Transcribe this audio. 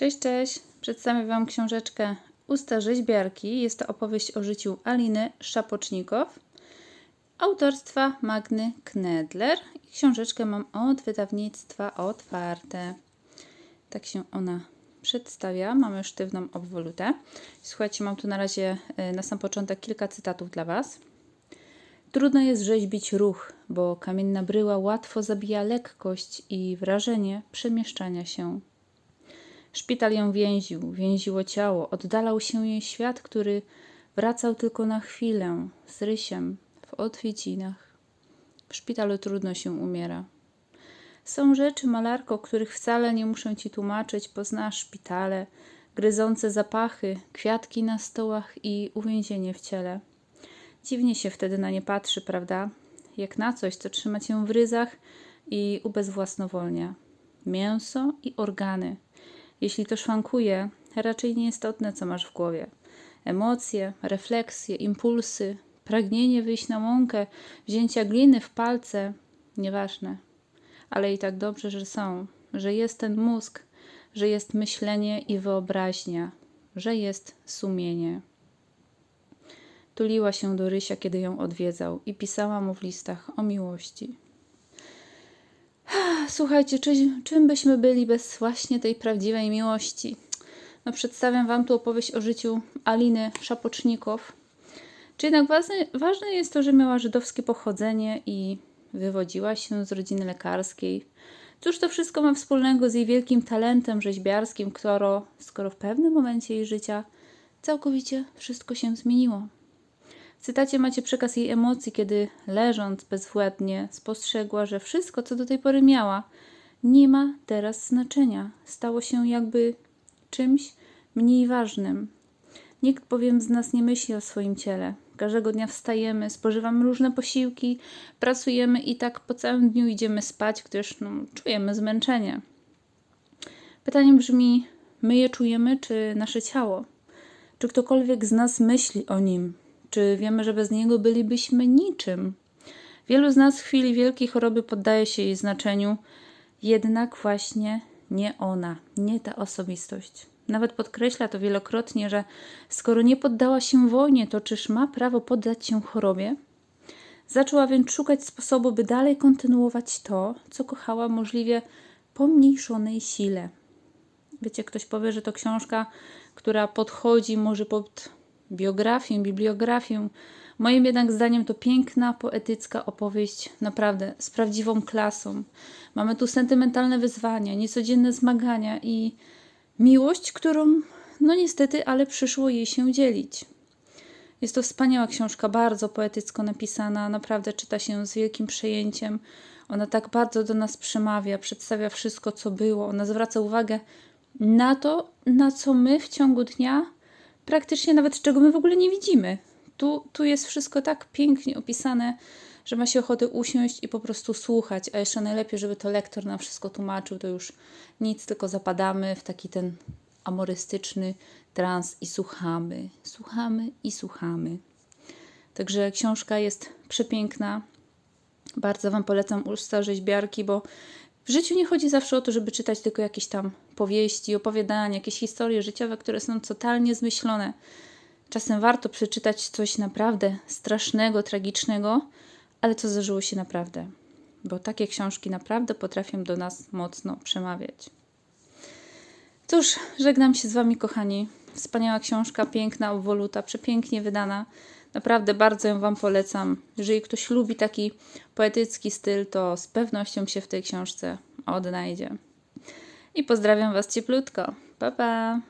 Cześć, cześć! Przedstawię Wam książeczkę Usta rzeźbiarki. Jest to opowieść o życiu Aliny Szapocznikow, autorstwa Magny Knedler. Książeczkę mam od wydawnictwa Otwarte. Tak się ona przedstawia. Mamy sztywną obwolutę. Słuchajcie, mam tu na razie y, na sam początek kilka cytatów dla Was. Trudno jest rzeźbić ruch, bo kamienna bryła łatwo zabija lekkość i wrażenie przemieszczania się. Szpital ją więził, więziło ciało, oddalał się jej świat, który wracał tylko na chwilę, z rysiem, w odwiedzinach. W szpitalu trudno się umiera. Są rzeczy, malarko, których wcale nie muszę ci tłumaczyć, poznasz szpitale, gryzące zapachy, kwiatki na stołach i uwięzienie w ciele. Dziwnie się wtedy na nie patrzy, prawda? Jak na coś, co trzyma cię w ryzach i ubezwłasnowolnia. Mięso i organy. Jeśli to szwankuje, raczej nieistotne, co masz w głowie. Emocje, refleksje, impulsy, pragnienie wyjść na łąkę, wzięcia gliny w palce, nieważne. Ale i tak dobrze, że są, że jest ten mózg, że jest myślenie i wyobraźnia, że jest sumienie. Tuliła się do Rysia, kiedy ją odwiedzał i pisała mu w listach o miłości. Słuchajcie, czy, czym byśmy byli bez właśnie tej prawdziwej miłości? No, przedstawiam Wam tu opowieść o życiu Aliny Szapocznikow. Czy jednak ważne, ważne jest to, że miała żydowskie pochodzenie i wywodziła się z rodziny lekarskiej. Cóż to wszystko ma wspólnego z jej wielkim talentem rzeźbiarskim, skoro w pewnym momencie jej życia całkowicie wszystko się zmieniło. Cytacie macie przekaz jej emocji, kiedy leżąc bezwładnie spostrzegła, że wszystko, co do tej pory miała, nie ma teraz znaczenia. Stało się jakby czymś mniej ważnym. Nikt bowiem z nas nie myśli o swoim ciele. Każdego dnia wstajemy, spożywamy różne posiłki, pracujemy i tak po całym dniu idziemy spać, gdyż no, czujemy zmęczenie. Pytanie brzmi: my je czujemy, czy nasze ciało? Czy ktokolwiek z nas myśli o nim? Czy wiemy, że bez niego bylibyśmy niczym? Wielu z nas w chwili wielkiej choroby poddaje się jej znaczeniu, jednak właśnie nie ona, nie ta osobistość. Nawet podkreśla to wielokrotnie, że skoro nie poddała się wojnie, to czyż ma prawo poddać się chorobie? Zaczęła więc szukać sposobu, by dalej kontynuować to, co kochała możliwie pomniejszonej sile. Wiecie, ktoś powie, że to książka, która podchodzi może pod biografię, bibliografię. Moim jednak zdaniem to piękna, poetycka opowieść, naprawdę z prawdziwą klasą. Mamy tu sentymentalne wyzwania, niecodzienne zmagania i miłość, którą, no niestety, ale przyszło jej się dzielić. Jest to wspaniała książka, bardzo poetycko napisana, naprawdę czyta się z wielkim przejęciem. Ona tak bardzo do nas przemawia, przedstawia wszystko, co było. Ona zwraca uwagę na to, na co my w ciągu dnia praktycznie nawet czego my w ogóle nie widzimy. Tu, tu jest wszystko tak pięknie opisane, że ma się ochotę usiąść i po prostu słuchać, a jeszcze najlepiej, żeby to lektor nam wszystko tłumaczył, to już nic, tylko zapadamy w taki ten amorystyczny trans i słuchamy, słuchamy i słuchamy. Także książka jest przepiękna. Bardzo Wam polecam Usta Rzeźbiarki, bo w życiu nie chodzi zawsze o to, żeby czytać tylko jakieś tam powieści, opowiadania, jakieś historie życiowe, które są totalnie zmyślone. Czasem warto przeczytać coś naprawdę strasznego, tragicznego, ale co zdarzyło się naprawdę. Bo takie książki naprawdę potrafią do nas mocno przemawiać. Cóż, żegnam się z Wami, kochani. Wspaniała książka, piękna, obwoluta, przepięknie wydana. Naprawdę bardzo ją Wam polecam. Jeżeli ktoś lubi taki poetycki styl, to z pewnością się w tej książce odnajdzie. I pozdrawiam Was cieplutko. Pa, pa!